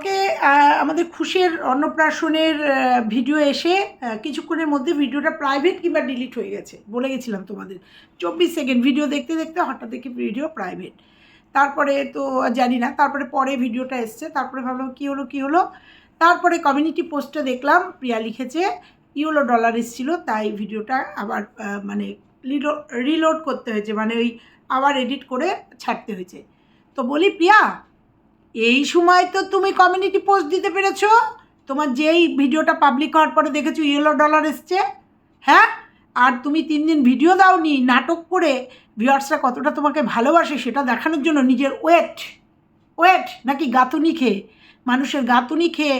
কালকে আমাদের খুশির অন্নপ্রাশনের ভিডিও এসে কিছুক্ষণের মধ্যে ভিডিওটা প্রাইভেট কিংবা ডিলিট হয়ে গেছে। বলে গেছিলাম তোমাদের। চব্বিশ সেকেন্ড ভিডিও দেখতে দেখতে হঠাৎ দেখি ভিডিও প্রাইভেট তারপরে তো জানি না, তারপরে পরে ভিডিওটা এসছে। তারপরে ভাবলাম কী হলো কী হলো? তারপরে কমিউনিটি পোস্টে দেখলাম, প্রিয়া লিখেছে ইউলো ডলার এসেছিল, তাই ভিডিওটা আবার মানে রিলোড করতে হয়েছে। মানে ওই আবার এডিট করে ছাড়তে হয়েছে। তো বলি, প্রিয়া এই সময় তো তুমি কমিউনিটি পোস্ট দিতে পেরেছ। তোমার যেই ভিডিওটা পাবলিক হওয়ার পরে দেখেছ ইয়েলো ডলার এসছে। হ্যাঁ? আর তুমি তিন দিন ভিডিও দাওনি, নাটক করে ভিউয়ার্সরা কতটা তোমাকে ভালোবাসে সেটা দেখানোর জন্য নিজের ওয়েট ওয়েট নাকি গাতুনি খেয়ে, মানুষের গাতুনি খেয়ে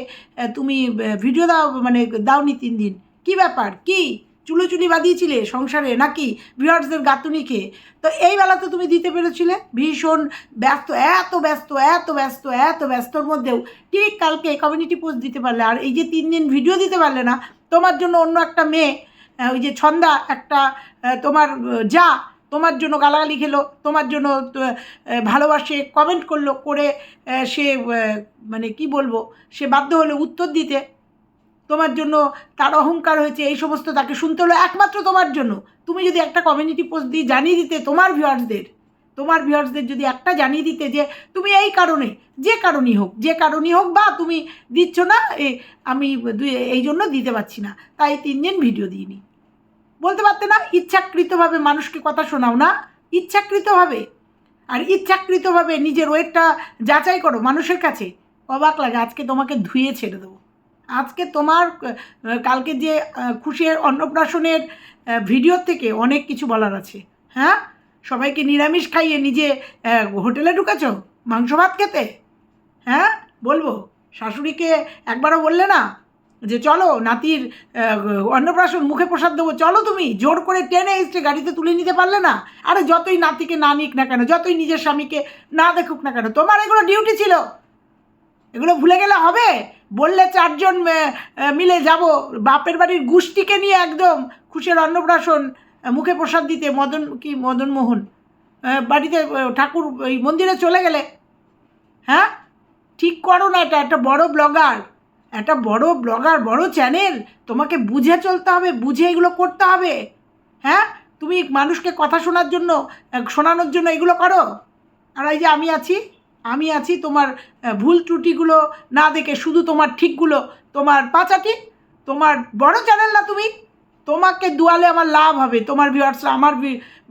তুমি ভিডিও দাও মানে দাওনি তিন দিন। কি ব্যাপার? কি? চুলোচুলি বাঁধিয়েছিলে সংসারে নাকি ভিউয়ার্সদের গাতুনি খেয়ে? তো এই বেলা তো তুমি দিতে পেরেছিলে। ভীষণ ব্যস্ত, এত ব্যস্ত এত ব্যস্ত, এত ব্যস্তর মধ্যেও ঠিক কালকে কমিউনিটি পোস্ট দিতে পারলে। আর এই যে তিন দিন ভিডিও দিতে পারলে না, তোমার জন্য অন্য একটা মেয়ে ওই যে ছন্দা, একটা তোমার যা, তোমার জন্য গালাগালি খেলো, তোমার জন্য ভালোবাসে কমেন্ট করল, করে সে মানে কি বলব, সে বাধ্য হলো উত্তর দিতে। তোমার জন্য তার অহংকার হয়েছে এই সমস্ত তাকে শুনতে হলো একমাত্র তোমার জন্য। তুমি যদি একটা কমিউনিটি পোস্ট দিয়ে জানিয়ে দিতে তোমার ভিউয়ার্সদের তোমার ভিউয়ার্সদের যদি একটা জানিয়ে দিতে যে তুমি এই কারণে যে কারণেই হোক যে কারণেই হোক বা তুমি দিচ্ছ না এ, আমি এই জন্য দিতে পারছি না। তাই তিন দিন ভিডিও দিইনি বলতে পারতে না ইচ্ছাকৃতভাবে মানুষকে কথা শোনাও না ইচ্ছাকৃতভাবে। আর ইচ্ছাকৃতভাবে নিজের ওয়েটটা যাচাই করো মানুষের কাছে। অবাক লাগে আজকে তোমাকে ধুয়ে ছেড়ে দেবো। আজকে তোমার কালকে যে খুশির অন্নপ্রাশনের আহ, ভিডিওর থেকে অনেক কিছু বলার আছে হ্যাঁ? সবাইকে নিরামিষ খাইয়ে নিজে হোটেলে ঢুকেছ? মাংস ভাত খেতে? হ্যাঁ? বলব। শাশুড়িকে একবারও বললে না? যে চলো নাতির অন্নপ্রাশন মুখে প্রসাদ দেবো চলো তুমি। জোর করে টেনে এসছে গাড়িতে তুলে নিতে পারলে না? আরে যতই নাতিকে না নিক না কেন যতই নিজের স্বামীকে না দেখুক না কেন তোমার এগুলো ডিউটি ছিল। এগুলো ভুলে গেলে হবে? বললে চারজন মিলে যাব। বাপের বাড়ির গোষ্ঠীকে নিয়ে একদম খুশির অন্নপ্রাশন মুখে প্রসাদ দিতে মদন, কি মদন মোহন বাড়িতে ঠাকুর ওই মন্দিরে চলে গেলে। হ্যাঁ? ঠিক করো না এটা, একটা বড় ব্লগার, একটা বড় ব্লগার, বড় চ্যানেল, তোমাকে বুঝে চলতে হবে, বুঝে এগুলো করতে হবে। হ্যাঁ? তুমি মানুষকে কথা শোনার জন্য শোনানোর জন্য এগুলো করো। আর এই যে আমি আছি আমি আছি তোমার ভুল ত্রুটিগুলো না দেখে, শুধু তোমার ঠিকগুলো। তোমার পাচাটি তোমার বড় চ্যানেল না তুমি? তোমাকে দুয়ালে আমার লাভ হবে, তোমার ভিউয়ার্সরা আমার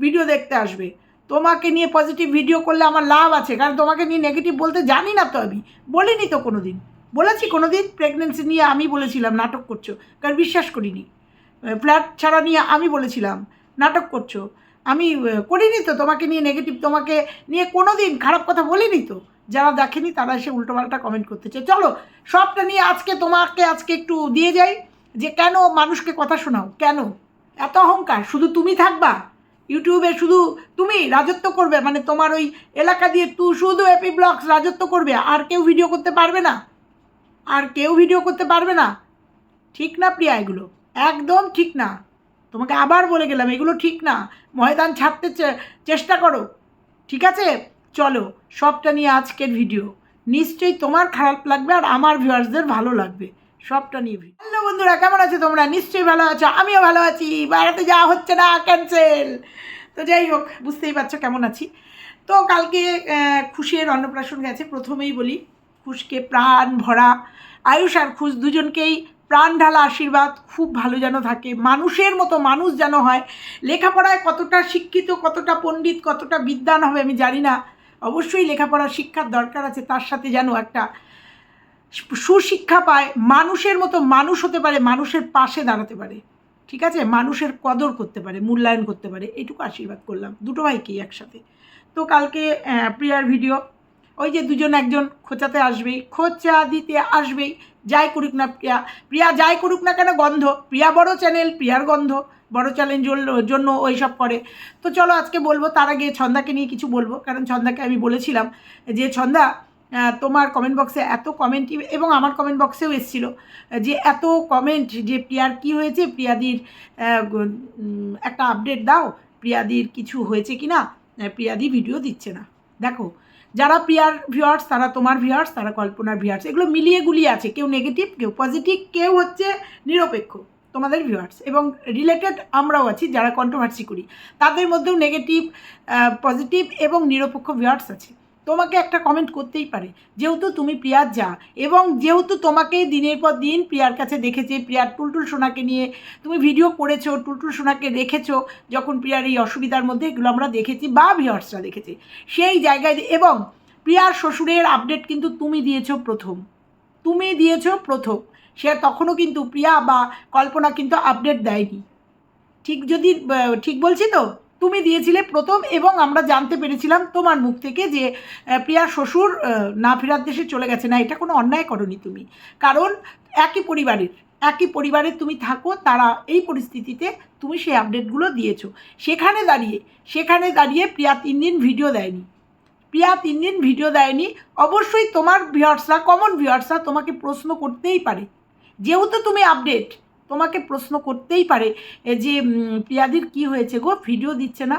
ভিডিও দেখতে আসবে। তোমাকে নিয়ে পজিটিভ ভিডিও করলে আমার লাভ আছে, কারণ তোমাকে নিয়ে নেগেটিভ বলতে জানি না তো আমি। বলিনি তো কোনো দিন বলেছি কোনো দিন প্রেগনেন্সি নিয়ে আমি বলেছিলাম, নাটক করছ। কারণ বিশ্বাস করিনি। ফ্ল্যাট ছাড়া নিয়ে আমি বলেছিলাম, নাটক করছ। আমি করিনি তো, তোমাকে নিয়ে নেগেটিভ তোমাকে নিয়ে কোনো দিন খারাপ কথা বলিনি তো? যারা দেখেনি তারা এসে উল্টোপাল্টা কমেন্ট করতে চায়। চলো, সবটা নিয়ে আজকে তোমাকে আজকে একটু দিয়ে যাই যে কেন মানুষকে কথা শোনাও, কেন? এত অহংকার, শুধু তুমি থাকবা? ইউটিউবে শুধু তুমি রাজত্ব করবে মানে তোমার ওই এলাকা দিয়ে তু, শুধু এপি ব্লগস রাজত্ব করবে, আর কেউ ভিডিও করতে পারবে না? আর কেউ ভিডিও করতে পারবে না? ঠিক না প্রিয়া এগুলো? একদম ঠিক না। তোমাকে আবার বলে গেলাম, এগুলো ঠিক না। ময়দান ছাড়তে চেষ্টা করো। ঠিক আছে? চলো, সবটা নিয়ে আজকের ভিডিও নিশ্চয়ই তোমার খারাপ লাগবে আর আমার ভিউয়ার্সদের ভালো লাগবে। সবটা নিয়ে হ্যালো বন্ধুরা, কেমন আছো তোমরা? নিশ্চয়ই ভালো আছো, আমিও ভালো আছি। বেড়াতে যাওয়া হচ্ছে না ক্যান্সেল তো যাই হোক, বুঝতেই পারছ কেমন আছি। তো কালকে খুশির অন্নপ্রাশন গেছে, প্রথমেই বলি, খুশকে প্রাণ ভরা। আয়ুষ আর খুশ দুজনকেই প্রাণ ঢালা আশীর্বাদ খুব ভালো যেন থাকে। মানুষের মতো মানুষ যেন হয়। লেখাপড়ায় কতটা শিক্ষিত, কতটা পণ্ডিত, কতটা বিদ্যান হবে আমি জানি না। অবশ্যই লেখাপড়ার শিক্ষার দরকার আছে, তার সাথে যেন একটা সুশিক্ষা পায়। মানুষের মতো মানুষ হতে পারে, মানুষের পাশে দাঁড়াতে পারে। ঠিক আছে? মানুষের কদর করতে পারে, মূল্যায়ন করতে পারে। এইটুকু আশীর্বাদ করলাম। দুটো ভাইকেই একসাথে? তো কালকে প্রিয়ার ভিডিও ওই যে দুজন একজন খোঁচাতে আসবেই, খোঁচা দিতে আসবেই। যাই করুক না, প্রিয়া প্রিয়া যাই করুক না কেন গন্ধ? প্রিয়া বড় চ্যানেল প্রিয়ার গন্ধ। বড় চ্যানেল জন্য ওই সব করে। তো চলো আজকে বলব, তার আগে ছন্দাকে নিয়ে কিছু বলব, কারণ ছন্দাকে আমি বলেছিলাম যে, ছন্দা তোমার কমেন্ট বক্সে এত কমেন্ট এবং আমার কমেন্ট বক্সেও এসেছিল, যে এত কমেন্ট যে প্রিয়ার কি হয়েছে, প্রিয়াদির একটা আপডেট দাও, প্রিয়াদির কিছু হয়েছে কি না প্রিয়াদি ভিডিও দিচ্ছে না। দেখো যারা প্রিয়ার ভিওয়ার্স তারা তোমার ভিওয়ার্স তারা কল্পনার ভিওয়ার্স এগুলো মিলিয়ে গুলিয়ে আছে, কেউ নেগেটিভ কেউ পজিটিভ কেউ হচ্ছে নিরপেক্ষ তোমাদের ভিউয়ার্স এবং রিলেটেড আমরাও আছি, যারা কন্ট্রোভার্সি করি। তাদের মধ্যেও নেগেটিভ পজিটিভ এবং নিরপেক্ষ ভিউয়ার্স আছে। তোমাকে একটা কমেন্ট করতেই পারে। যেহেতু তুমি প্রিয়ার যা এবং যেহেতু তোমাকে দিনের পর দিন প্রিয়ার কাছে দেখেছে, প্রিয়ার টুলটুল সোনাকে নিয়ে তুমি ভিডিও করেছ, টুলটুল সোনাকে রেখেছো, যখন প্রিয়ার এই অসুবিধার মধ্যে এগুলো আমরা দেখেছি বা ভিউয়ার্সরা দেখেছি। সেই জায়গায় এবং প্রিয়ার শ্বশুরের আপডেট কিন্তু তুমি দিয়েছ প্রথম। তুমি দিয়েছ প্রথম। সে তখনও কিন্তু প্রিয়া বা কল্পনা কিন্তু আপডেট দেয়নি। ঠিক যদি ঠিক বলছি তো? তুমি দিয়েছিলে প্রথম এবং আমরা জানতে পেরেছিলাম তোমার মুখ থেকে যে প্রিয়া শ্বশুর না ফেরার দেশে চলে গেছে। না, এটা কোনো অন্যায় করনি তুমি। কারণ একই পরিবারের, একই পরিবারে তুমি থাকো, তারা এই পরিস্থিতিতে তুমি সেই আপডেটগুলো দিয়েছ। সেখানে দাঁড়িয়ে সেখানে দাঁড়িয়ে প্রিয়া তিন দিন ভিডিও দেয়নি। প্রিয়া তিন দিন ভিডিও দেয়নি। অবশ্যই তোমার ভিউয়ার্সরা কমন ভিউয়ার্সরা তোমাকে প্রশ্ন করতেই পারে। যেহেতু তুমি আপডেট তোমাকে প্রশ্ন করতেই পারে যে প্রিয়াদির কি হয়েছে গো? ভিডিও দিচ্ছে না।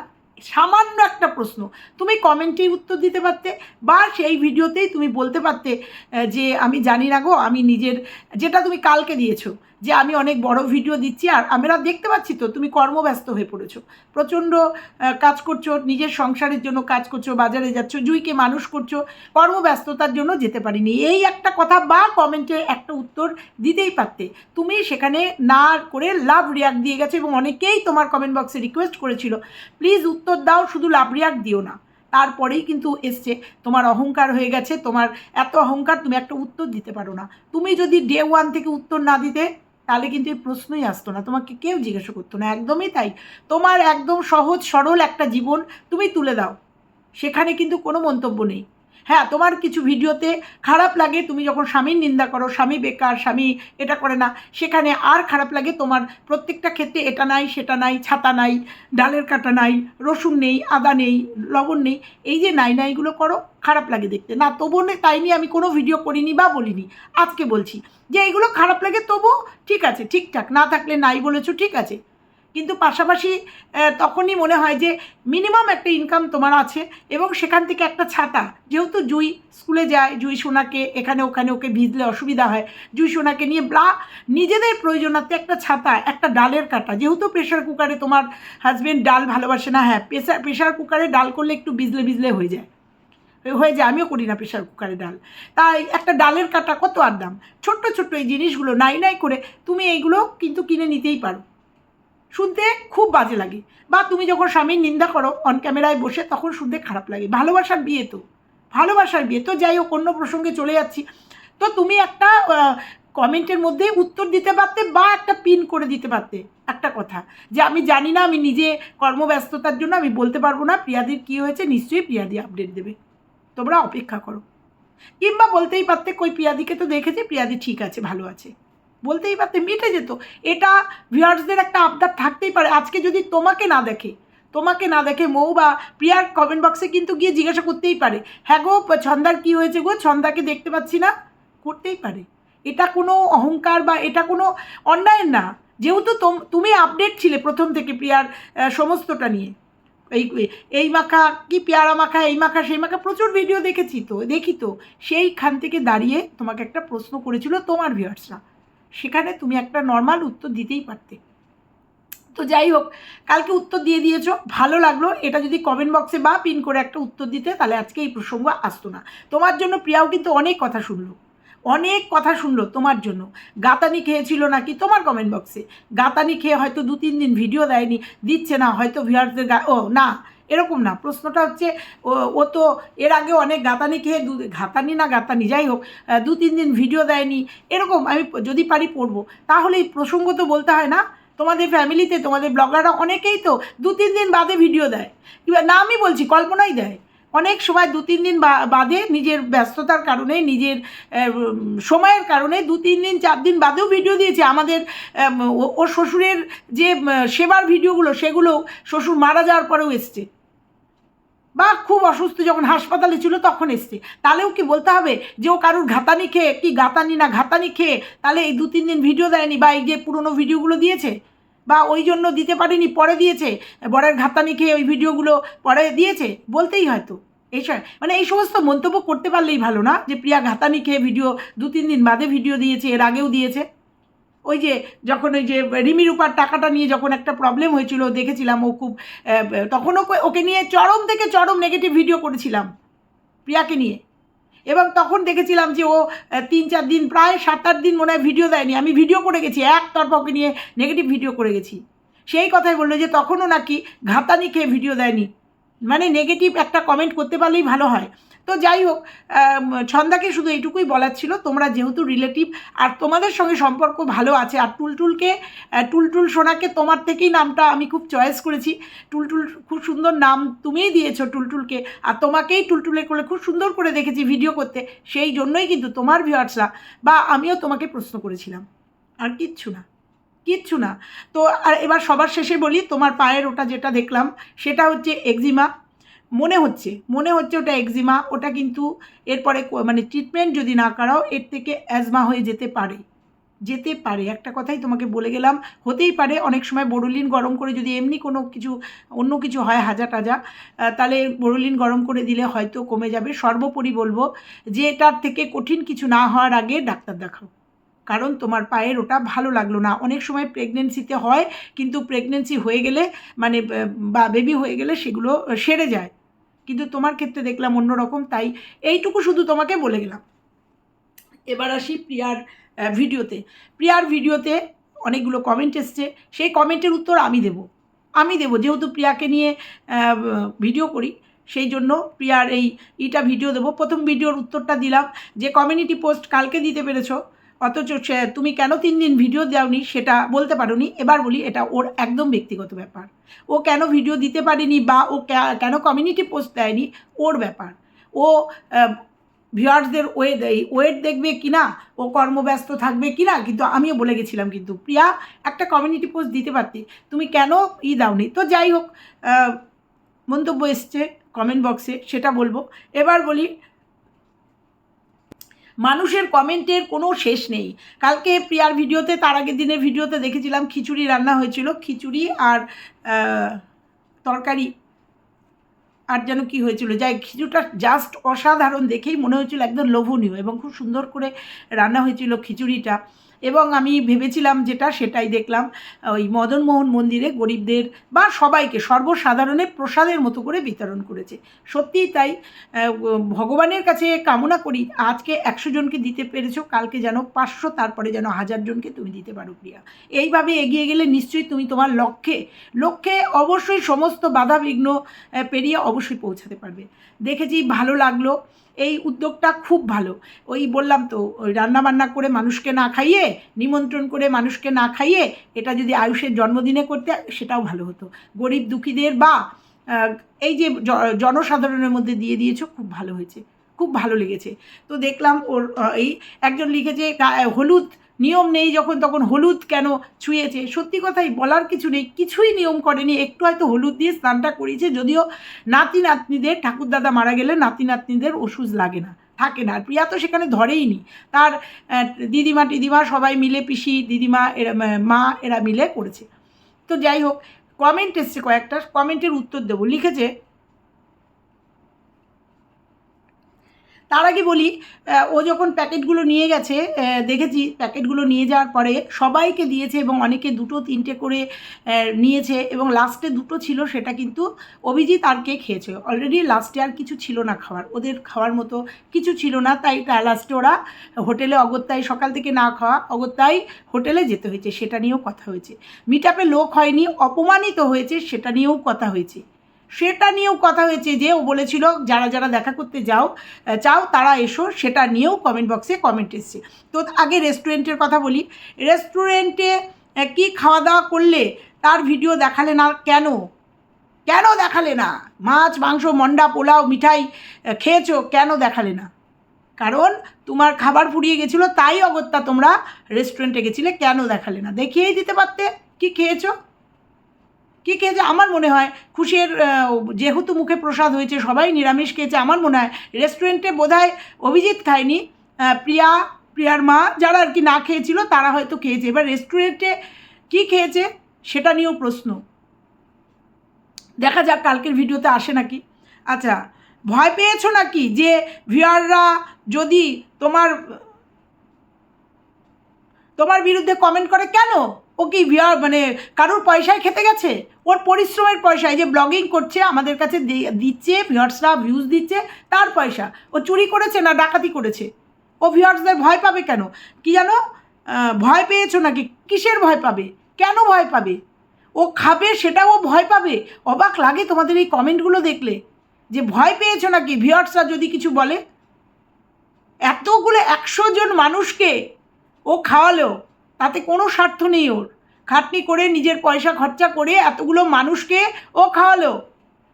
সামান্য একটা প্রশ্ন। তুমি কমেন্টেই উত্তর দিতে পারতে বা সেই ভিডিওতেই তুমি বলতে পারতে যে, আমি জানি না গো, আমি নিজের, যেটা তুমি কালকে দিয়েছ। যে আমি অনেক বড় ভিডিও দিচ্ছি আর আমরা দেখতে পাচ্ছি তো, তুমি কর্মব্যস্ত হয়ে পড়েছো। প্রচণ্ড কাজ করছ, নিজের সংসারের জন্য কাজ করছ, বাজারে যাচ্ছ, জুইকে মানুষ করছ, কর্মব্যস্ততার জন্য যেতে পারিনি। এই একটা কথা বা কমেন্টে একটা উত্তর দিতেই পারতে। তুমি সেখানে না করে লাভ রিয়াক্ট দিয়ে গেছে এবং অনেকেই তোমার কমেন্ট বক্সে রিকোয়েস্ট করেছিল। প্লিজ উত্তর দাও, শুধু লাভ রিয়াক্ট দিও না। তারপরেই কিন্তু এসছে, তোমার অহংকার হয়ে গেছে, তোমার এত অহংকার তুমি একটা উত্তর দিতে পারো না। তুমি যদি ডে ওয়ান থেকে উত্তর না দিতে তাহলে কিন্তু এই প্রশ্নই আসতো না। তোমাকে কেউ জিজ্ঞাসা করতো না। একদমই তাই। তোমার একদম সহজ সরল একটা জীবন তুমি তুলে দাও। সেখানে কিন্তু কোনো মন্তব্য নেই। হ্যাঁ তোমার কিছু ভিডিওতে খারাপ লাগে, তুমি যখন স্বামীর নিন্দা করো, স্বামী বেকার, স্বামী এটা করে না, সেখানে আর খারাপ লাগে তোমার প্রত্যেকটা ক্ষেত্রে এটা নাই, সেটা নাই, ছাতা নাই, ডালের কাটা নাই, রসুন নেই, আদা নেই, লবণ নেই, এই যে নাই নাইগুলো করো, খারাপ লাগে দেখতে। না, তবুও তাই নিয়ে আমি কোনো ভিডিও করিনি বা বলিনি, আজকে বলছি। যে এইগুলো খারাপ লাগে তবু ঠিক আছে, ঠিকঠাক, না থাকলে নাই বলেছ, ঠিক আছে। কিন্তু পাশাপাশি তখনই মনে হয় যে মিনিমাম একটা ইনকাম তোমার আছে এবং সেখান থেকে একটা ছাতা। যেহেতু জুই স্কুলে যায়, জুই সোনাকে এখানে ওখানে ওকে ভিজলে অসুবিধা হয়। জুই সোনাকে নিয়ে ব্লা, নিজেদের প্রয়োজনার্থে একটা ছাতা, একটা ডালের কাটা। যেহেতু প্রেশার কুকারে তোমার হাজব্যান্ড ডাল ভালোবাসে না হ্যাঁ প্রেশার প্রেশার কুকারে ডাল করলে একটু বিজলে বিজলে হয়ে যায়। হয়ে যায়, আমিও করি না প্রেশার কুকারে ডাল। তাই একটা ডালের কাটা কত আর দাম? ছোট্ট ছোট্ট এই জিনিসগুলো নাই নাই করে তুমি এইগুলো কিন্তু কিনে নিতেই পারো। শুনতে খুব বাজে লাগে। বা তুমি যখন স্বামীর নিন্দা করো অন ক্যামেরায় বসে, তখন শুনতে খারাপ লাগে। ভালোবাসার বিয়ে তো। ভালোবাসার বিয়ে তো। যাই হোক, অন্য প্রসঙ্গে চলে যাচ্ছি। তো তুমি একটা কমেন্টের মধ্যে উত্তর দিতে পারতে বা একটা পিন করে দিতে পারতে। একটা কথা। যে আমি জানি না, আমি নিজে কর্মব্যস্ততার জন্য আমি বলতে পারব না, প্রিয়াদির কী হয়েছে, নিশ্চয়ই প্রিয়াদি আপডেট দেবে। তোমরা অপেক্ষা করো। কিংবা বলতেই পারতে, কই, প্রিয়াদিকে তো দেখেছি, প্রিয়াদি ঠিক আছে, ভালো আছে। বলতেই পারতে, মিটে যেত। এটা ভিউয়ার্সদের একটা আবদার থাকতেই পারে। আজকে যদি তোমাকে না দেখে, তোমাকে না দেখে মৌ বা প্রিয়ার কমেন্ট বক্সে কিন্তু গিয়ে জিজ্ঞাসা করতেই পারে হ্যাঁ গো, ছন্দার কী হয়েছে গো? ছন্দাকে দেখতে পাচ্ছি না। করতেই পারে। এটা কোনো অহংকার বা এটা কোনো অন্যায় না। যেহেতু তোম- আপডেট ছিলে প্রথম থেকে প্রিয়ার সমস্তটা নিয়ে। এই এই মাখা কি পেয়ারা মাখা, এই মাখা, সেই মাখা প্রচুর ভিডিও দেখেছি তো, দেখি তো। সেইখান থেকে দাঁড়িয়ে তোমাকে একটা প্রশ্ন করেছিল তোমার ভিউয়ার্সরা সেখানে তুমি একটা নর্মাল উত্তর দিতেই পারতে। তো যাই হোক, কালকে উত্তর দিয়ে দিয়েছ, ভালো লাগল। এটা যদি কমেন্ট বক্সে বা পিন করে একটা উত্তর দিতে, তাহলে আজকে এই প্রসঙ্গ আসতো না। তোমার জন্য প্রিয়াও কিন্তু অনেক কথা শুনলো, অনেক কথা শুনলো তোমার জন্য। গাতানি খেয়েছিল নাকি তোমার কমেন্ট বক্সে গাতানি খেয়ে হয়তো দু তিন দিন ভিডিও দেয়নি, দিচ্ছে না, হয়তো ভিউয়ার্সদের গা ও, না। এরকম না। প্রশ্নটা হচ্ছে, ও তো এর আগে অনেক গাতানি খেয়ে দু ঘাতানি না গাতানি, যাই হোক দু, তিন দিন ভিডিও দেয়নি। এরকম আমি যদি পারি পড়ব। তাহলে প্রসঙ্গ তো বলতে হয় না, তোমাদের ফ্যামিলিতে তোমাদের ব্লগাররা অনেকেই তো দু, তিন দিন বাদে ভিডিও দেয়। কিংবা, না আমি বলছি, কল্পনাই দেয়। অনেক সময় দু, তিন দিন বাদে নিজের ব্যস্ততার কারণে, নিজের সময়ের কারণে দু, তিন দিন, চার দিন বাদেও ভিডিও দিয়েছে। আমাদের ও- শ্বশুরের যে সেবার ভিডিওগুলো সেগুলো শ্বশুর মারা যাওয়ার পরেও এসছে। বা খুব অসুস্থ যখন হাসপাতালে ছিল তখন এসছে। তাহলেও কি বলতে হবে যে ও কারুর ঘাতানি খেয়ে, কি গাতানি না ঘাতানি খেয়ে, তাহলে এই দু তিন দিন ভিডিও দেয়নি বা এই যে পুরনো ভিডিওগুলো দিয়েছে? বা ওই জন্য দিতে পারিনি, পরে দিয়েছে? বরের ঘাতানি খেয়ে ওই ভিডিওগুলো পরে দিয়েছে? বলতেই হয়তো। এই মানে এই সমস্ত মন্তব্য করতে পারলেই ভালো না যে প্রিয়া ঘাতানি খেয়ে ভিডিও দু তিন দিন বাদে ভিডিও দিয়েছে, এর আগেও দিয়েছে। ওই যে যখন ওই যে রিমি রূপার টাকাটা নিয়ে যখন একটা প্রবলেম হয়েছিল দেখেছিলাম ও খুব আহ, তখন ওকে ওকে নিয়ে চরম থেকে চরম নেগেটিভ ভিডিও করেছিলাম প্রিয়াকে নিয়ে। এবং তখন দেখেছিলাম যে ও তিন চার দিন প্রায় সাত আট দিন মনে হয় ভিডিও দেয়নি। আমি ভিডিও করে গেছি একতরফা ওকে নিয়ে নেগেটিভ ভিডিও করে গেছি। সেই কথাই বলল যে তখনও নাকি ঘাতানি খেয়ে ভিডিও দেয়নি। মানে নেগেটিভ একটা কমেন্ট করতে পারলেই ভালো হয়। তো যাই হোক ছন্দাকে শুধু এইটুকুই বলার ছিল, তোমরা যেহেতু রিলেটিভ আর তোমাদের সঙ্গে সম্পর্ক ভালো আছে, আর টুলটুলকে টুলটুল সোনাকে তোমার থেকেই নামটা আমি খুব চয়েস করেছি। টুলটুল খুব সুন্দর নাম তুমিই দিয়েছ টুলটুলকে, আর তোমাকেই টুলটুলে করে খুব সুন্দর করে দেখেছি ভিডিও করতে। সেই জন্যই কিন্তু তোমার ভিউয়ার্সরা বা আমিও তোমাকে প্রশ্ন করেছিলাম। আর কিচ্ছু না কিচ্ছু না। তো আর এবার সবার শেষে বলি, তোমার পায়ের ওটা যেটা দেখলাম, সেটা হচ্ছে এক্সিমা মনে হচ্ছে মনে হচ্ছে ওটা এক্সিমা ওটা কিন্তু এরপরে মানে ট্রিটমেন্ট যদি না করাও, এর থেকে অ্যাজমা হয়ে যেতে পারে। যেতে পারে, একটা কথাই তোমাকে বলে গেলাম, হতেই পারে, অনেক সময় বোরোলিন গরম করে যদি এমনি কোনো কিছু, অন্য কিছু হয় হাজা টাজা তাহলে বোরোলিন গরম করে দিলে হয়তো কমে যাবে। সর্বোপরি বলব যে এটার থেকে কঠিন কিছু না হওয়ার আগে ডাক্তার দেখাও। কারণ তোমার পায়ের ওটা ভালো লাগল না। অনেক সময় প্রেগনেন্সিতে হয়, কিন্তু প্রেগনেন্সি হয়ে গেলে মানে বা বেবি হয়ে গেলে সেগুলো সেরে যায়। কিন্তু তোমার ক্ষেত্রে দেখলাম অন্যরকম, তাই এইটুকু শুধু তোমাকে বলে গেলাম এবার আসি প্রিয়ার ভিডিওতে। প্রিয়ার ভিডিওতে অনেকগুলো কমেন্ট এসছে। সেই কমেন্টের উত্তর আমি দেব। আমি দেব, যেহেতু প্রিয়াকে নিয়ে ভিডিও করি, সেই জন্য প্রিয়ার এই ইটা ভিডিও দেবো। প্রথম ভিডিওর উত্তরটা দিলাম যে কমিউনিটি পোস্ট কালকে দিতে পেরেছ। অথচ সে- তুমি কেন তিন দিন ভিডিও দাওনি সেটা বলতে পারোনি? এবার বলি, এটা ওর একদম ব্যক্তিগত ব্যাপার। ও কেন ভিডিও দিতে পারেনি বা ও কেন কমিউনিটি পোস্ট দেয়নি? ওর ব্যাপার। ও ভিউয়ার্সদের ওয়েট ওয়েট দেখবে কি না ও কর্মব্যস্ত থাকবে কি না কিন্তু আমিও বলে গেছিলাম কিন্তু, প্রিয়া, একটা কমিউনিটি পোস্ট দিতে পারতে। তুমি কেন ই দাওনি? তো যাই হোক মন্তব্য এসছে কমেন্ট বক্সে সেটা বলব। এবার বলি মানুষের কমেন্টের কোনো শেষ নেই। কালকে প্রিয়ার ভিডিওতে, তার আগের দিনের ভিডিওতে দেখেছিলাম খিচুড়ি রান্না হয়েছিল। খিচুড়ি আর তরকারি। আর যেন কী হয়েছিল? যাই, খিচুড়িটা জাস্ট অসাধারণ দেখেই মনে হয়েছিল একদম লোভনীয় এবং খুব সুন্দর করে রান্না হয়েছিল খিচুড়িটা। এবং আমি ভেবেছিলাম যেটা সেটাই দেখলাম, ওই মদনমোহন মন্দিরে গরিবদের বা সবাইকে সর্বসাধারণের প্রসাদের মতো করে বিতরণ করেছে। সত্যিই তাই ভগবানের কাছে কামনা করি, আজকে একশো জনকে দিতে পেরেছ, কালকে যেন পাঁচশো, তারপরে যেন হাজার জনকে তুমি দিতে পারো প্রিয়া। এইভাবে এগিয়ে গেলে নিশ্চয়ই তুমি তোমার লক্ষ্যে লক্ষ্যে অবশ্যই সমস্ত বাধা বিঘ্ন পেরিয়ে অবশ্যই পৌঁছাতে পারবে। দেখেছি ভালো লাগল এই উদ্যোগটা খুব ভালো। ওই বললাম তো, ওই রান্নাবান্না করে মানুষকে না খাইয়ে, নিমন্ত্রণ করে মানুষকে না খাইয়ে, এটা যদি আয়ুষের জন্মদিনে করতে, সেটাও ভালো হতো। গরিব দুঃখীদের বা এই যে জনসাধারণের মধ্যে দিয়ে দিয়েছ, খুব ভালো হয়েছে। খুব ভালো লেগেছে। তো দেখলাম ওর এই একজন লিখেছে হলুদ নিয়ম নেই যখন, তখন হলুদ কেন ছুঁয়েছে? সত্যি কথাই বলার কিছু নেই, কিছুই নিয়ম করেনি। একটু হয়তো হলুদ দিয়ে স্নানটা করিয়েছে, যদিও নাতি নাতনিদের ঠাকুরদাদা মারা গেলে নাতি নাতনিদের ওষুধ লাগে না, থাকে না। আর প্রিয়া তো সেখানে ধরেই নি। তার দিদিমা, টিদিমা সবাই মিলে, পিসি, দিদিমা, এরা, মা এরা মিলে করেছে। তো যাই হোক কমেন্ট এসছে কয়েকটা কমেন্টের উত্তর দেবো। লিখেছে তার আগে বলি ও যখন প্যাকেটগুলো নিয়ে গেছে দেখেছি প্যাকেটগুলো নিয়ে যাওয়ার পরে সবাইকে দিয়েছে এবং অনেকে দুটো, তিনটে করে নিয়েছে এবং লাস্টে দুটো ছিল, সেটা কিন্তু অভিজিৎ আর কে খেয়েছে। অলরেডি লাস্টে আর কিছু ছিল না খাওয়ার, ওদের খাওয়ার মতো কিছু ছিল না, তাই লাস্টে ওরা হোটেলে অগত্যায়, সকাল থেকে না খাওয়া অগত্যায় হোটেলে যেতে হয়েছে, সেটা নিয়েও কথা হয়েছে। মিট আপে লোক হয়নি, অপমানিত হয়েছে, সেটা নিয়েও কথা হয়েছে। সেটা নিয়েও কথা হয়েছে যে ও বলেছিল, যারা যারা দেখা করতে যাও চাও তারা এসো, সেটা নিয়েও কমেন্ট বক্সে কমেন্ট এসছে। তো আগে রেস্টুরেন্টের কথা বলি। রেস্টুরেন্টে কি খাওয়া দাওয়া করলে তার ভিডিও দেখালে না, কেন? কেন দেখালে না? মাছ, মাংস, মন্ডা, পোলাও, মিঠাই খেয়েছো, কেন দেখালে না? কারণ তোমার খাবার ফুরিয়ে গেছিল, তাই অগত্যা তোমরা রেস্টুরেন্টে গেছিলে, কেন দেখালে না? দেখিয়েই দিতে পারতে, কি খেয়েছো? কি খেয়েছে আমার মনে হয়, খুশির যেহেতু মুখে প্রসাদ হয়েছে, সবাই নিরামিষ খেয়েছে, আমার মনে হয় রেস্টুরেন্টে বোধহয় অভিজিৎ খায়নি প্রিয়া, প্রিয়ার মা যারা আর কি না খেয়েছিল, তারা হয়তো খেয়েছে। এবার রেস্টুরেন্টে কি খেয়েছে, সেটা নিয়েও প্রশ্ন। দেখা যাক, কালকের ভিডিওতে আসে নাকি। আচ্ছা ভয় পেয়েছ নাকি যে ভিউয়াররা যদি তোমার তোমার বিরুদ্ধে কমেন্ট করে কেন? ও কি মানে কারোর পয়সায় খেতে গেছে? ওর পরিশ্রমের পয়সায় যে ব্লগিং করছে, আমাদের কাছে দিচ্ছে ভিউয়ার্সরা ভিউজ দিচ্ছে, তার পয়সা। ও চুরি করেছে না ডাকাতি করেছে? ও ভিউয়ার্সদের ভয় পাবে কেন? কি জানো? ভয় পেয়েছ নাকি? কিসের ভয় পাবে? কেন ভয় পাবে? ও খাবে সেটাও ও ভয় পাবে? অবাক লাগে তোমাদের এই কমেন্টগুলো দেখলে। যে ভয় পেয়েছ নাকি? ভিউয়ার্সরা যদি কিছু বলে। এতগুলো একশো জন মানুষকে ও খাওয়ালো। তাতে কোনো স্বার্থ নেই ওর। খাটনি করে নিজের পয়সা খরচা করে এতগুলো মানুষকে ও খাওয়ালো।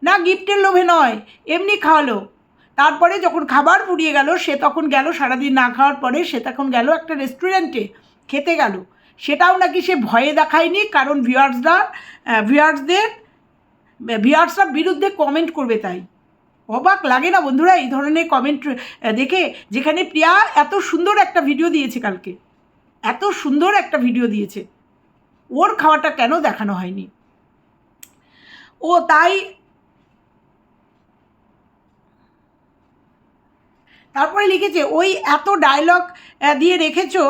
না গিফটের লোভে নয়, এমনি খাওয়ালো। তারপরে যখন খাবার পুড়িয়ে গেল, সে তখন গেল সারাদিন না খাওয়ার পরে, সে তখন গেল একটা রেস্টুরেন্টে, খেতে গেল। সেটাও নাকি সে ভয়ে দেখায়নি, কারণ ভিউয়ার্সরা ভিউয়ার্সদের, ভিউয়ার্সরা বিরুদ্ধে কমেন্ট করবে তাই। অবাক লাগে না বন্ধুরা এই ধরনের কমেন্ট দেখে, যেখানে প্রিয়া এত সুন্দর একটা ভিডিও দিয়েছে কালকে। এত সুন্দর একটা ভিডিও দিয়েছে। ওর খাওয়াটা কেন দেখানো হয়নি? ও তাই তারপরে লিখেছে, ওই এত ডায়লগ দিয়ে রেখেছো,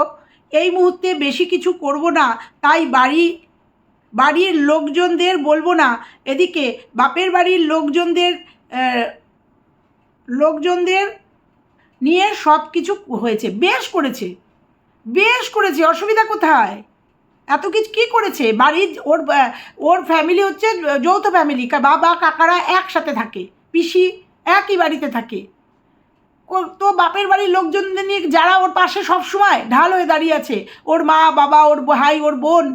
এই মুহূর্তে বেশি কিছু করব না, তাই বাড়ি, বাড়ির লোকজনদের বলব না। এদিকে বাপের বাড়ির লোকজনদের লোকজনদের নিয়ে সব কিছু হয়েছে, বেশ করেছে। বেশ করেছে, অসুবিধা কোথায়? এত কিছু কী করেছে? বাড়ির ওর ওর ফ্যামিলি হচ্ছে যৌথ ফ্যামিলি বাবা, কাকারা একসাথে থাকে, পিসি একই বাড়িতে থাকে। তো বাপের বাড়ির লোকজনদের নিয়ে যারা ওর পাশে সব সময় ঢাল হয়ে দাঁড়িয়ে আছে, ওর মা, বাবা, ওর ভাই, ওর বোন,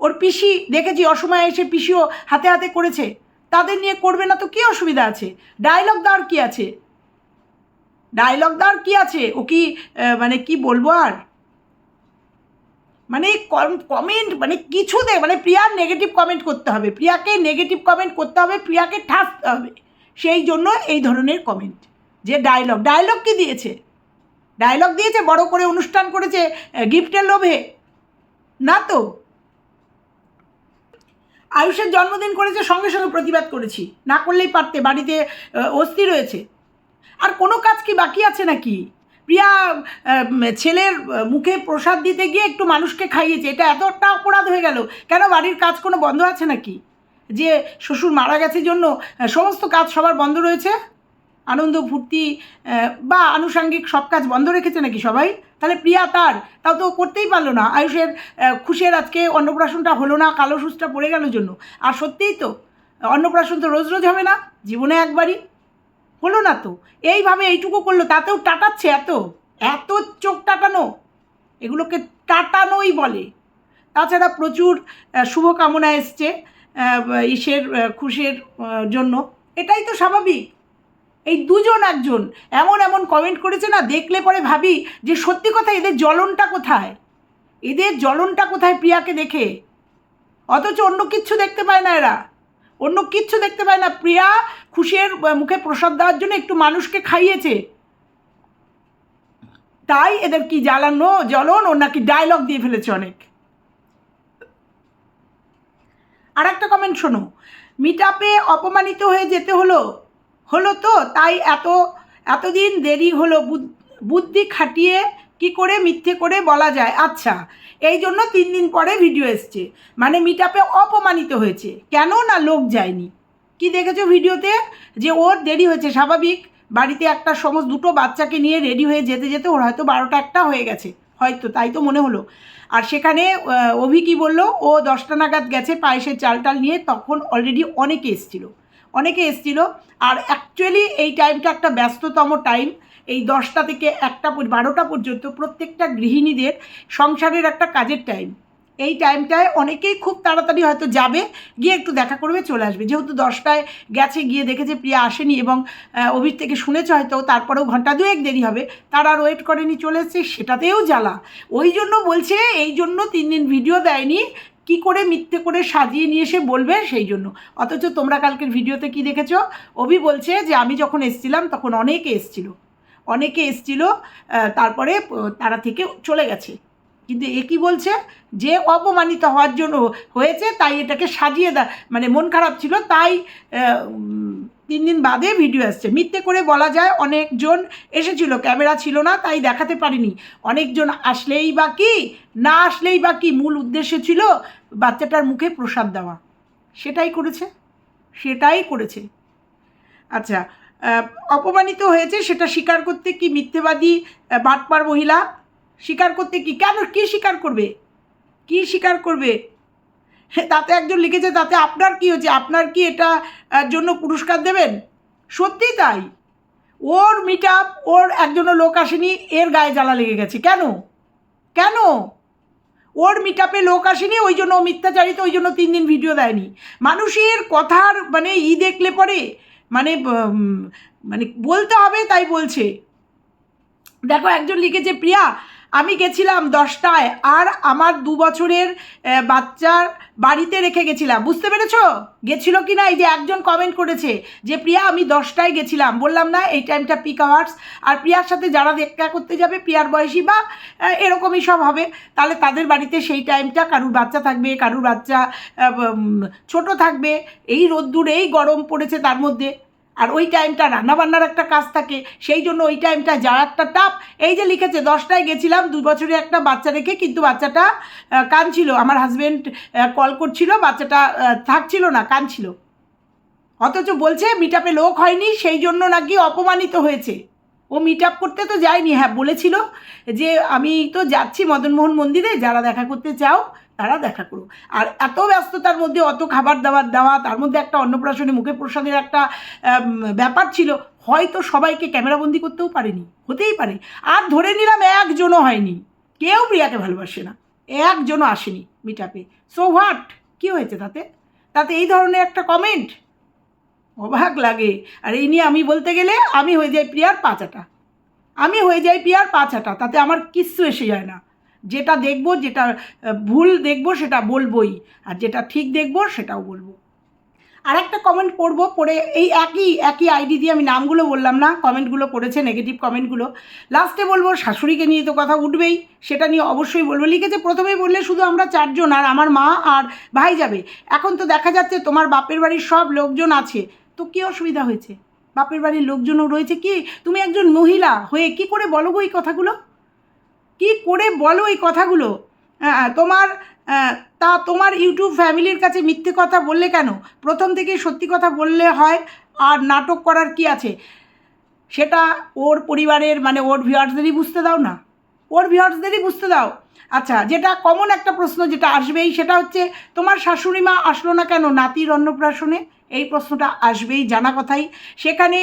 ওর পিসি, দেখেছি অসময়ে এসে পিসিও হাতে হাতে করেছে, তাদের নিয়ে করবে না তো কী অসুবিধা আছে? ডায়লগ দেওয়ার কী আছে? ডায়লগ দেওয়ার কী আছে? ও কি মানে কি বলব আর? মানে কমেন্ট মানে কিছুতে মানে প্রিয়ার নেগেটিভ কমেন্ট করতে হবে। প্রিয়াকে নেগেটিভ কমেন্ট করতে হবে প্রিয়াকে ঠাসতে হবে। সেই জন্য এই ধরনের কমেন্ট যে ডায়লগ ডায়লগ কি দিয়েছে? ডায়লগ দিয়েছে বড় করে অনুষ্ঠান করেছে গিফটের লোভে। না তো? আয়ুষের জন্মদিন করেছে সঙ্গে সঙ্গে প্রতিবাদ করেছি। না করলেই পারতে বাড়িতে আহ, অস্থির রয়েছে আর কোনো কাজ কি বাকি আছে নাকি? প্রিয়া ছেলের মুখে প্রসাদ দিতে গিয়ে একটু মানুষকে খাইয়েছে। এটা এতটা অপরাধ হয়ে গেল। কেন বাড়ির কাজ কোনো বন্ধ আছে নাকি? যে শ্বশুর মারা গেছে জন্য সমস্ত কাজ সবার বন্ধ রয়েছে? আনন্দ, ফুর্তি বা আনুষাঙ্গিক সব কাজ বন্ধ রেখেছে নাকি সবাই? তাহলে প্রিয়া তার। তাও তো করতেই পারল না। আয়ুষের খুশের আজকে অন্নপ্রাশনটা হলো না, কালো সুচটা পড়ে গেল জন্য। আর সত্যিই তো, অন্নপ্রাশন তো রোজ রোজ হবে না। জীবনে একবারই। হলো না তো। এইভাবে এইটুকু করল, তাতেও টাটাচ্ছে এত। এত চোখ টাটানো। এগুলোকে টাটানোই বলে। তাছাড়া প্রচুর শুভকামনা এসছে ইসের খুশের জন্য। এটাই তো স্বাভাবিক। এই দুজন একজন এমন এমন কমেন্ট করেছে না, দেখলে পরে ভাবি যে সত্যি কথা, এদের জ্বলনটা কোথায়? এদের জ্বলনটা কোথায় প্রিয়াকে দেখে? অথচ অন্য কিচ্ছু দেখতে পায় না এরা। অন্য কিচ্ছু দেখতে পায় না। প্রিয়া খুশির মুখে প্রসাদ দেওয়ার জন্য একটু মানুষকে খাইয়েছে। তাই এদের কি জ্বালানো, জ্বলন, ওর নাকি ডায়লগ দিয়ে ফেলেছে অনেক। আর একটা কমেন্ট শোনো। মিট আপে অপমানিত হয়ে যেতে হলো হলো তো, তাই এত, এতদিন দেরি হলো, বুদ- বুদ্ধি খাটিয়ে কি করে, মিথ্যে করে বলা যায়? আচ্ছা এই জন্য তিন দিন পরে ভিডিও এসছে। মানে মিট অপমানিত হয়েছে। কেন না লোক যায়নি? কি দেখেছ ভিডিওতে যে ওর দেরি হয়েছে, স্বাভাবিক। বাড়িতে একটা সমস্ত দুটো বাচ্চাকে নিয়ে রেডি হয়ে যেতে যেতে ওর হয়তো বারোটা একটা হয়ে গেছে। হয়তো, তাই তো মনে হলো। আর সেখানে অভি কি বলল? ও দশটা নাগাদ গেছে পায়েসের চাল টাল নিয়ে, তখন অলরেডি অনেকে এসছিল। অনেকে এসছিল। আর অ্যাকচুয়ালি এই টাইমটা একটা ব্যস্ততম টাইম এই দশটা থেকে একটা বারোটা পর্যন্ত প্রত্যেকটা গৃহিণীদের সংসারের একটা কাজের টাইম এই টাইমটায় অনেকেই খুব তাড়াতাড়ি হয়তো যাবে, গিয়ে একটু দেখা করবে, চলে আসবে। যেহেতু দশটায় গেছে, গিয়ে দেখেছে প্রিয়া আসেনি এবং অভির থেকে শুনেছে হয়তো, তারপরেও ঘণ্টা দুয়েক দেরি হবে, তারা আর ওয়েট করেনি, চলে এসছে, সেটাতেও জ্বালা। ওই জন্য বলছে, এই জন্য তিন দিন ভিডিও দেয়নি, কি করে মিথ্যে করে সাজিয়ে নিয়ে এসে বলবে, সেই জন্য। অথচ তোমরা কালকের ভিডিওতে কি দেখেছ? অভি বলছে যে, আমি যখন এসছিলাম, তখন অনেকে এসছিল। অনেকে এসছিল তারপরে তারা থেকে চলে গেছে। কিন্তু এ কি বলছে? যে অপমানিত হওয়ার জন্য হয়েছে, তাই এটাকে সাজিয়ে দা মানে মন খারাপ ছিল, তাই তিন দিন বাদে ভিডিও আসছে। মিথ্যে করে বলা যায় অনেকজন এসেছিল, ক্যামেরা ছিল না, তাই দেখাতে পারিনি। অনেকজন আসলেই বা কি, না আসলেই বা কি মূল উদ্দেশ্য ছিল বাচ্চাটার মুখে প্রসাদ দেওয়া। সেটাই করেছে সেটাই করেছে। আচ্ছা অপমানিত হয়েছে, সেটা স্বীকার করতে কি মিথ্যেবাদী বাটপার মহিলা? স্বীকার করতে কি? কেন? কি স্বীকার করবে? কি স্বীকার করবে? তাতে একজন লিখেছে, তাতে আপনার কি হচ্ছে আপনার কি এটা জন্য পুরস্কার দেবেন? সত্যি তাই। ওর মিট আপ ওর একজনও লোক আসেনি, এর গায়ে জ্বালা লেগে গেছে। কেন? কেন? ওর মিট আপে লোক আসেনি, ওই জন্য মিথ্যাচারিত, ওই জন্য তিন দিন ভিডিও দেয়নি। মানুষের কথার মানে ই দেখলে পরে মানে মানে বলতে হবে তাই বলছে। দেখো একজন লিখেছে প্রিয়া আমি গেছিলাম দশটায় আর আমার দু বছরের বাচ্চার বাড়িতে রেখে গেছিলাম। বুঝতে পেরেছ? গেছিল কি না এই যে একজন কমেন্ট করেছে যে, প্রিয়া, আমি দশটায় গেছিলাম। বললাম, না, এই টাইমটা পিক আওয়ার্স আর প্রিয়ার সাথে যারা দেখা করতে যাবে, প্রিয়ার বয়সী বা এরকমই সব হবে, তাহলে তাদের বাড়িতে সেই টাইমটা কারুর বাচ্চা থাকবে, কারুর বাচ্চা ছোট থাকবে। এই রোদ্দুর, এই গরম পড়েছে তার মধ্যে। আর ওই টাইমটা রান্নাবান্নার একটা কাজ থাকে, সেই জন্য ওই টাইমটা যার একটা টাপ এই যে লিখেছে, দশটায় গেছিলাম, দু বছরে একটা বাচ্চা রেখে কিন্তু বাচ্চাটা কাঁদছিল। আমার হাজব্যান্ড কল করছিল, বাচ্চাটা থাকছিল না, কাঁদছিল। অথচ বলছে মিট আপে লোক হয়নি, সেই জন্য নাকি অপমানিত হয়েছে। ও মিট আপ করতে তো যায়নি হ্যাঁ বলেছিল যে, আমি তো যাচ্ছি মদনমোহন মন্দিরে, যারা দেখা করতে চাও তারা দেখা করো আর এত ব্যস্ততার মধ্যে, অত খাবার দাবার দেওয়া, তার মধ্যে একটা অন্নপ্রাশনে মুখে প্রসাদের একটা ব্যাপার ছিল, হয়তো সবাইকে ক্যামেরাবন্দি করতেও পারেনি, হতেই পারে। আর ধরে নিলাম একজনও হয়নি। কেউ প্রিয়াকে ভালোবাসে না। একজনও আসেনি মিট আপে সো হোয়াট কী হয়েছে তাতে? তাতে এই ধরনের একটা কমেন্ট অবাক লাগে। আর এই নিয়ে আমি বলতে গেলে, আমি হয়ে যাই প্রিয়ার পাঁচাটা আমি হয়ে যাই প্রিয়ার পাঁচাটা তাতে আমার কিচ্ছু এসে যায় না। যেটা দেখব, যেটা ভুল দেখব, সেটা বলবই। আর যেটা ঠিক দেখব, সেটাও বলব। আর একটা কমেন্ট পড়ব, পড়ে এই একই একই আইডি দিয়ে আমি নামগুলো বললাম না কমেন্টগুলো করেছে নেগেটিভ কমেন্টগুলো লাস্টে বলব, শাশুড়িকে নিয়ে তো কথা উঠবেই, সেটা নিয়ে অবশ্যই বলব। লিখেছে, প্রথমেই বললে শুধু আমরা চারজন, আর আমার মা আর ভাই যাবে। এখন তো দেখা যাচ্ছে তোমার বাপের বাড়ির সব লোকজন আছে। তো কী অসুবিধা হয়েছে? বাপের বাড়ির লোকজনও রয়েছে কি? তুমি একজন মহিলা হয়ে কি করে বলো গো এই কথাগুলো? কি করে বলো এই কথাগুলো? তোমার তা তোমার ইউটিউব ফ্যামিলির কাছে মিথ্যে কথা বললে কেন? প্রথম থেকে সত্যি কথা বললে হয়, আর নাটক করার কি আছে? সেটা ওর পরিবারের মানে ওর ভিউয়ার্সদেরই বুঝতে দাও না। ওর ভিউয়ার্সদেরই বুঝতে দাও। আচ্ছা যেটা কমন একটা প্রশ্ন যেটা আসবেই, সেটা হচ্ছে, তোমার শাশুড়ি মা আসলো না কেন নাতির অন্নপ্রাশনে? এই প্রশ্নটা আসবেই, জানা কথাই। সেখানে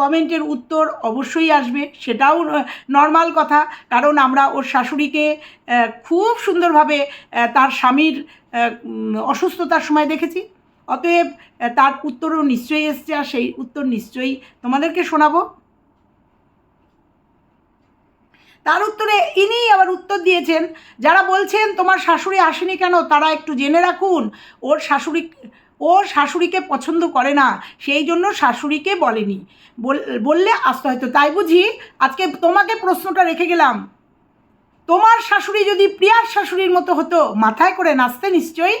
কমেন্টের উত্তর অবশ্যই আসবে, সেটাও নর্মাল কথা। কারণ আমরা ওর শাশুড়িকে খুব সুন্দরভাবে তার স্বামীর অসুস্থতার সময় দেখেছি। অতএব তার উত্তরও নিশ্চয়ই এসছে আর সেই উত্তর নিশ্চয়ই তোমাদেরকে শোনাবো। তার উত্তরে ইনি আবার উত্তর দিয়েছেন, যারা বলছেন তোমার শাশুড়ি আসেনি কেন, তারা একটু জেনে রাখুন, ওর শাশুড়ি ওর শাশুড়িকে পছন্দ করে না, সেই জন্য শাশুড়িকে বলেনি। বল- বললে আসতে হয়তো। তাই বুঝি আজকে তোমাকে প্রশ্নটা রেখে গেলাম। তোমার শাশুড়ি যদি প্রিয়ার শাশুড়ির মতো হতো, মাথায় করে নাচতে নিশ্চয়ই?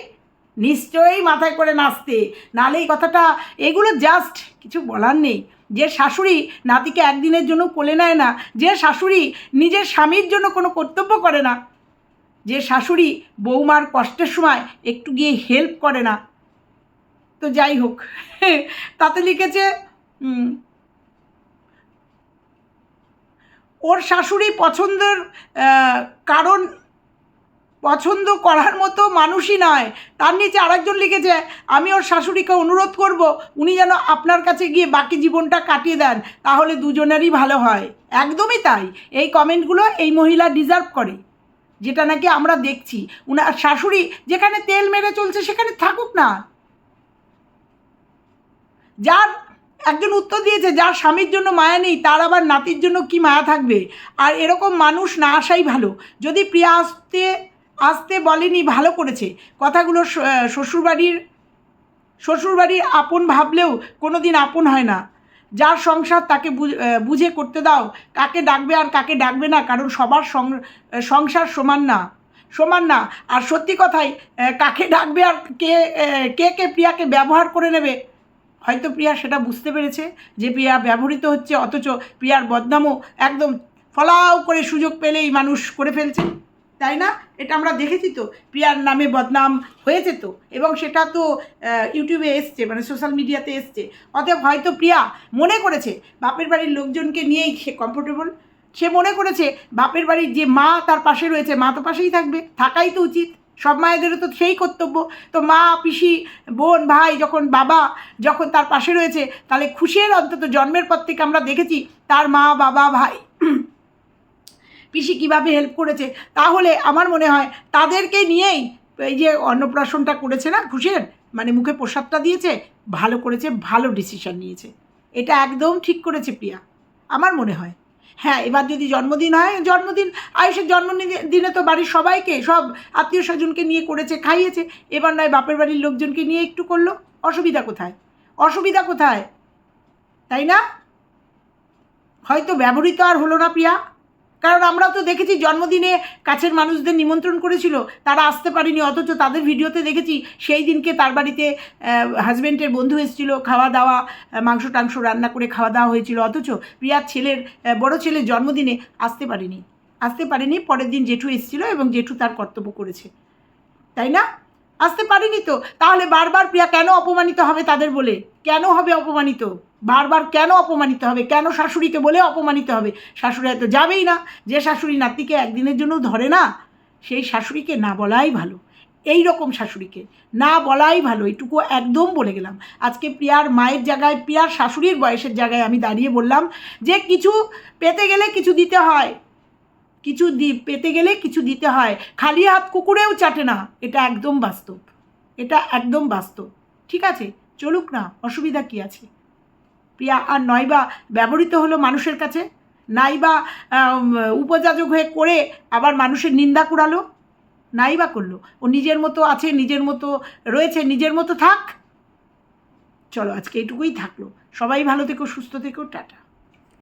নিশ্চয়ই মাথায় করে নাচতে। নালে এই কথাটা, এগুলো জাস্ট কিছু বলার নেই। যে শাশুড়ি নাতিকে একদিনের জন্য কোলে নেয় না, যে শাশুড়ি নিজের স্বামীর জন্য কোনো কর্তব্য করে না, যে শাশুড়ি বৌমার কষ্টের সময় একটু গিয়ে হেল্প করে না তো যাই হোক, তাতে লিখেছে ওর শাশুড়ি পছন্দের কারণ পছন্দ করার মতো মানুষই নয়। তার নিচে আরেকজন লিখেছে, আমি ওর শাশুড়িকে অনুরোধ করব, উনি যেন আপনার কাছে গিয়ে বাকি জীবনটা কাটিয়ে দেন, তাহলে দুজনেরই ভালো হয়। একদমই তাই। এই কমেন্টগুলো এই মহিলা ডিজার্ভ করে, যেটা নাকি আমরা দেখছি। উনার শাশুড়ি যেখানে তেল মেরে চলছে, সেখানে থাকুক না। যার একজন উত্তর দিয়েছে, যার স্বামীর জন্য মায়া নেই, তার আবার নাতির জন্য কি মায়া থাকবে? আর এরকম মানুষ না আসাই ভালো। যদি প্রিয়া আসতে আসতে বলেনি, ভালো করেছে। কথাগুলো শ্বশুরবাড়ির শ্বশুরবাড়ির আপন ভাবলেও কোনো দিন আপন হয় না। যার সংসার তাকে বুঝে করতে দাও। কাকে ডাকবে আর কাকে ডাকবে না, কারণ সবার সংসার সমান না সমান না। আর সত্যি কথাই কাকে ডাকবে আর কে কে কে প্রিয়াকে ব্যবহার করে নেবে হয়তো প্রিয়া সেটা বুঝতে পেরেছে যে প্রিয়া ব্যবহৃত হচ্ছে, অথচ প্রিয়ার বদনামও একদম ফলাও করে সুযোগ পেলেই মানুষ করে ফেলছে। তাই না? এটা আমরা দেখেছি তো, প্রিয়ার নামে বদনাম হয়েছে তো, এবং সেটা তো ইউটিউবে এসছে মানে সোশ্যাল মিডিয়াতে এসছে। অতএব হয়তো প্রিয়া মনে করেছে বাপের বাড়ির লোকজনকে নিয়েই সে কমফোর্টেবল সে মনে করেছে বাপের বাড়ির যে মা তার পাশে রয়েছে, মা তো পাশেই থাকবে, থাকাই তো উচিত। সব মায়েদেরও তো সেই কর্তব্য। তো মা, পিসি, বোন, ভাই যখন, বাবা যখন তার পাশে রয়েছে, তাহলে খুশির অন্তত জন্মের পর থেকে আমরা দেখেছি তার মা, বাবা, ভাই। পিসি কীভাবে হেল্প করেছে? তাহলে আমার মনে হয় তাদেরকে নিয়েই এই যে অন্নপ্রাশনটা করেছে না, খুশির মানে মুখে প্রসাদটা দিয়েছে, ভালো করেছে, ভালো ডিসিশন নিয়েছে। এটা একদম ঠিক করেছে প্রিয়া। আমার মনে হয়। হ্যাঁ এবার যদি জন্মদিন হয়, জন্মদিন, আয়ুষের জন্মদিন, দিনে তো বাড়ির সবাইকে, সব আত্মীয় স্বজনকে নিয়ে করেছে, খাইয়েছে। এবার নয়, বাপের বাড়ির লোকজনকে নিয়ে একটু করল। অসুবিধা কোথায়? অসুবিধা কোথায়? তাই না? হয়তো ব্যবহৃত আর হলো না, প্রিয়া। কারণ আমরা তো দেখেছি জন্মদিনে কাছের মানুষদের নিমন্ত্রণ করেছিল, তারা আসতে পারেনি, অথচ তাদের ভিডিওতে দেখেছি সেই দিনকে তার বাড়িতে হাজব্যান্ডের বন্ধু এসেছিল, খাওয়া দাওয়া মাংস টাংস রান্না করে খাওয়া দাওয়া হয়েছিল, অথচ প্রিয়ার ছেলের বড় ছেলের জন্মদিনে আসতে পারেনি। আসতে পারেনি, পরের দিন জেঠু এসেছিল এবং জেঠু তার কর্তব্য করেছে। তাই না? আসতে পারেনি তো। তাহলে বারবার প্রিয়া কেন অপমানিত হবে তাদের বলে? কেন হবে অপমানিত? বারবার কেন অপমানিত হবে? কেন শাশুড়িকে বলে অপমানিত হবে? শাশুড়ি তো যাবেই না। যে শাশুড়ি নাতিকে একদিনের জন্য ধরে না, সেই শাশুড়িকে না বলাই ভালো। এই রকম শাশুড়িকে না বলাই ভালো। এটুকু একদম বলে গেলাম। আজকে প্রিয়ার মায়ের জায়গায়, প্রিয়ার শাশুড়ির বয়সের জায়গায় আমি দাঁড়িয়ে বললাম যে কিছু পেতে গেলে কিছু দিতে হয়। কিছু দি, পেতে গেলে কিছু দিতে হয়। খালি হাত কুকুরেও চাটে না। এটা একদম বাস্তব। এটা একদম বাস্তব। ঠিক আছে? চলুক না, অসুবিধা কি আছে? প্রিয়া, আর নয়বা ব্যবহৃত হলো মানুষের কাছে? নাইবা উপযাজক হয়ে করে আবার মানুষের নিন্দা কুড়ালো? নাইবা করল? ও নিজের মতো আছে, নিজের মতো রয়েছে, নিজের মতো থাক? চলো, আজকে এটুকুই থাকল। সবাই ভালো থেকো, সুস্থ থেকো, টাটা।